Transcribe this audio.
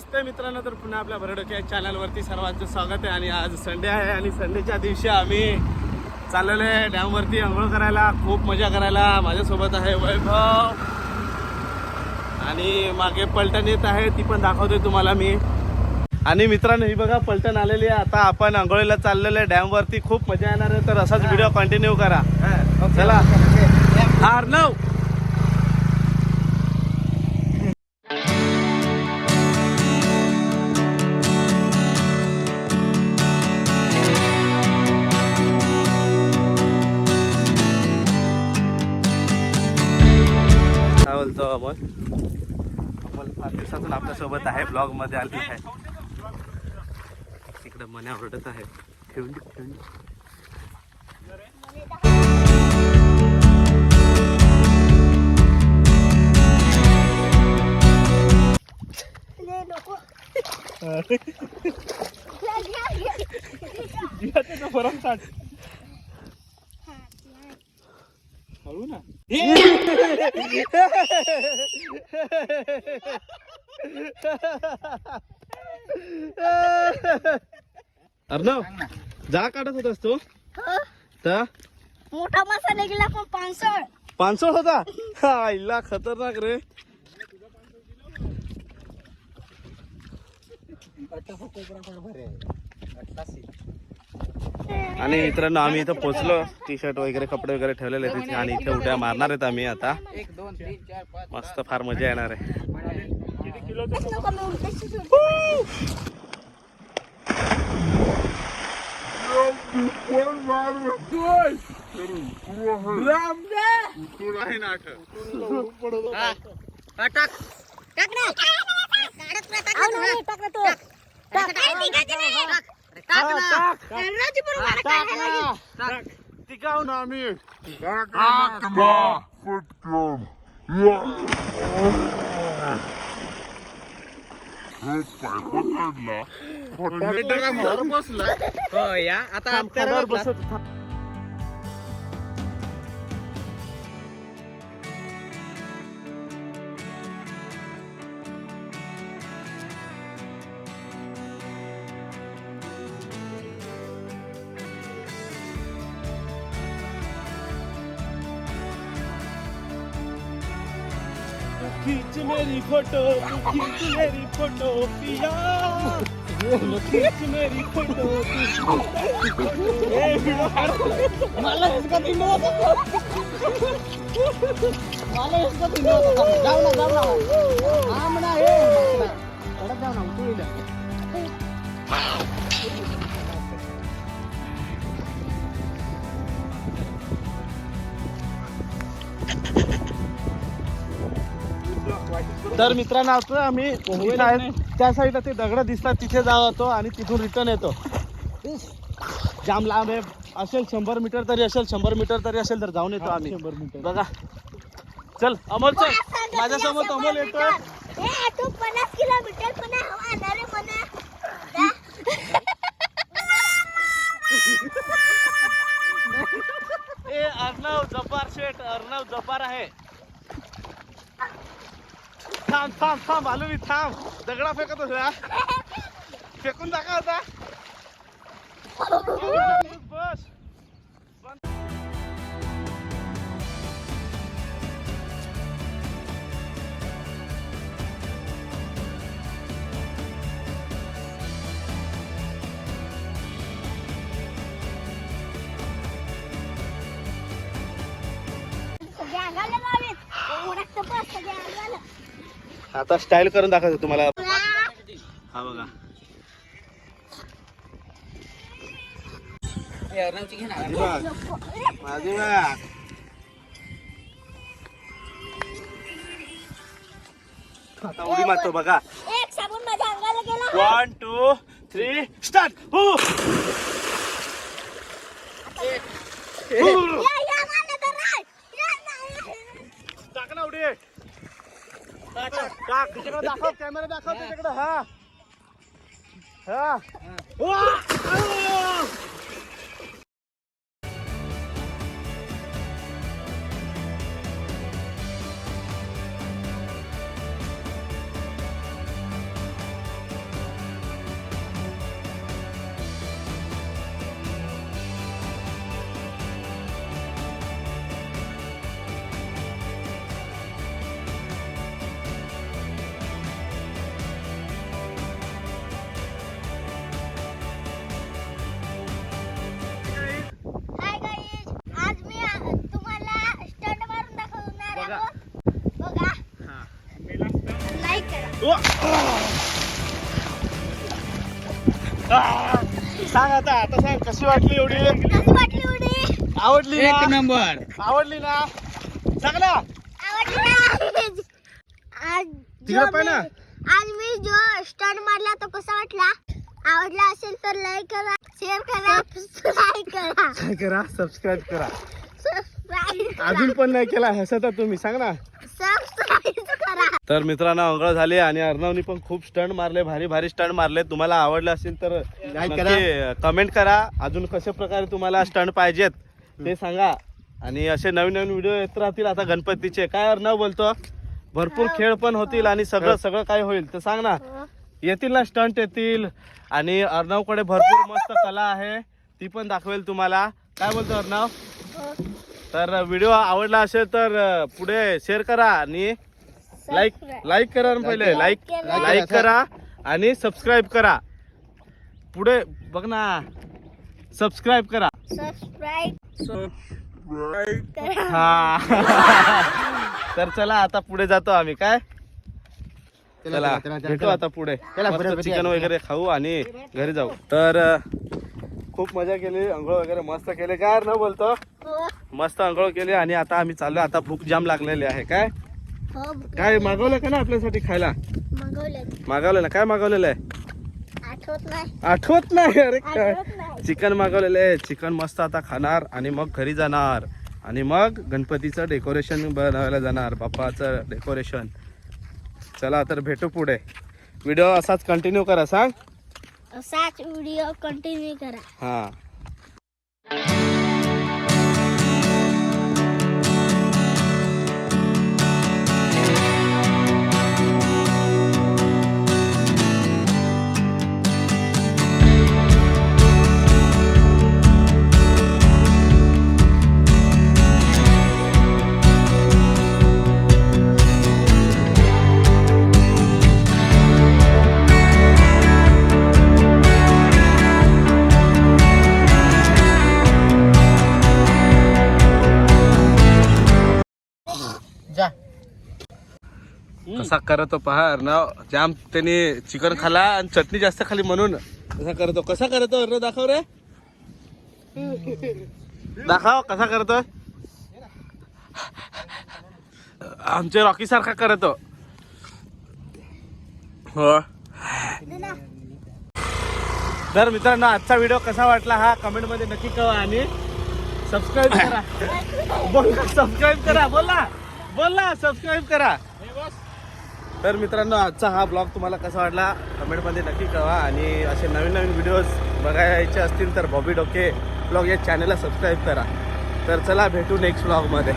नमस्ते मित्रांनो तर पुन्हा आपल्या भरडोक्या चॅनलवरती सर्वांचं स्वागत आहे आणि आज संडे आहे आणि संडेच्या दिवशी आम्ही चाललेलो आहे डॅमवरती आंघोळ करायला खूप मजा करायला. माझ्यासोबत आहे वैभव आणि मागे पलटण येत आहे ती पण दाखवतोय तुम्हाला मी. आणि मित्रांनो ही बघा पलटण आलेली आहे. आता आपण आंघोळीला चाललेलो आहे डॅमवरती. खूप मजा येणार आहे. तर असाच व्हिडिओ कंटिन्यू करा. चला. अर्णव काय बोलतो अमोल. अमोल फार दिवसातून आपल्यासोबत आहे ब्लॉगमध्ये आली आहे. इकडे मन्या ओरडत आहे. ठेवून ठेवून दे. हळू ना. अर्णव जा काढत होतास तू. तर मोठा मसाला गेला पण पानसळ. पानसोळ होता? हा, आईला खतरनाक रे. आणि मित्रांनो आम्ही इथं पोचलो. टी शर्ट वगैरे कपडे वगैरे ठेवलेले आहेत तिथे आणि इथे उड्या मारणार आहेत आम्ही आता. मस्त फार मजा येणार आहे. नको मी उलटशी सोडते. टाक. ना. टिकाव ना आम्ही? हो या. आता बसत खींच मेरी फोटो तू खींच मेरी फोटो पिया तू खींच मेरी फोटो ए, व्हिडिओ काढ. मला इसका तिंड होता मला इसका तिंड होता जाऊ ना जाऊ ना तर मित्रांनो आता आम्ही इथं आहे, त्या साईडला ते दगड दिसतात तिथे जातो आणि तिथून रिटर्न येतो. जाम लांब आहे. असेल शंभर मीटर तरी असेल शंभर मीटर तरी असेल तर जाऊन येतो आम्ही. बघा. चल अमोल चल माझ्यासमोर अमोल येतोय ए, तू पन्नास किलोमीटर पण हवा आणणार आहे म्हणा. जा. ए अर्णव जपार शेठ अर्णव जपार आहे थांब थांब थांब आलो मी थांब. दगडा फेकत होता. फेकून टाका होता आता स्टाईल करून दाखवतो तुम्हाला. हा बघा. माझी. आता उडी मारतो बघा. एक साबून माझ्या अंगाला गेला. वन टू थ्री स्टार्ट हो या, या, मारलं तर राय. या, या, या. टाक ना उडी टाक तिच्याकडे दाखव कॅमेरा दाखव तिच्याकडे हा. हा. बघा. सांग आता आता सांग कशी वाटली एवढी? आवडली एक नंबर. आवडली ना? आज मी जो स्टंट मारला तो कसा वाटला? आवडला असेल तर लाईक करा शेअर करा लाईक करा. करा सबस्क्राईब करा. अजून पण नाही केला हसत तुम्ही सांग ना. तर मित्रांनो अंघोळ झाली आणि अर्णवनी पण खूप स्टंट मारले भारी भारी स्टंट मारले. तुम्हाला आवडले असेल तर नक्की कमेंट करा. अजून कशा प्रकारे तुम्हाला स्टंट पाहिजेत ते सांगा. आणि असे नवीन नवीन व्हिडिओ येत राहतील आता गणपतीचे. काय अर्णव बोलतो? भरपूर खेळ पण होतील आणि सगळं सगळं काय होईल तर सांग ना. येतील ना स्टंट येतील. आणि अर्णवकडे भरपूर मस्त कला आहे ती पण दाखवेल तुम्हाला. काय बोलतो अर्णव? तर व्हिडिओ आवडला असेल तर पुढे शेअर करा आणि लाईक लाईक करा ना पहिले. लाईक. लाईक करा आणि सबस्क्राईब करा. पुढे बघ ना. सबस्क्राईब करा. हा. तर चला आता पुढे जातो आम्ही. काय? चला भेटू आता पुढे. चिकन वगैरे खाऊ आणि घरी जाऊ. तर खूप मजा केली. आंघोळ वगैरे मस्त केले. काय न बोलतो? हो. मस्त आंघोळ केली आणि आता आम्ही चाललो आता भूक जाम लागलेली आहे. काय? हो काय मागवलं का ना आपल्यासाठी खायला? मागवलं. ना. काय मागवलेलं आहे? आठवत नाही. अरे काय? चिकन मागवलेलं आहे. चिकन मस्त आता खाणार आणि मग घरी जाणार. आणि मग गणपतीचं डेकोरेशन बनवायला जाणार. बाप्पाचं डेकोरेशन. चला तर भेटू पुढे. व्हिडिओ असाच कंटिन्यू करा सांग? असाच व्हिडिओ कंटिन्यू करा. हा. कसा करतो पहा अर्णव जाम त्याने चिकन खाला आणि चटणी जास्त खाली म्हणून. कसा करतो? कसा करतो? अर्णव दाखव रे. दाखव कसा करतो? आमच्या रॉकी सारखा करतो. हो. तर मित्रांनो आजचा व्हिडिओ कसा वाटला हा? कमेंटमध्ये नक्की कळवा आणि सबस्क्राईब करा. बोला सबस्क्राईब करा बोला बोला सबस्क्राईब करा. तर मित्रांनो आजचा हा ब्लॉग तुम्हाला कसा वाटला कमेंटमध्ये नक्की कळवा. आणि असे नवीन नवीन व्हिडिओज बघायचे असतील तर बॉबी डोके ब्लॉग या चॅनलला सबस्क्राईब करा. तर चला भेटू नेक्स्ट ब्लॉगमध्ये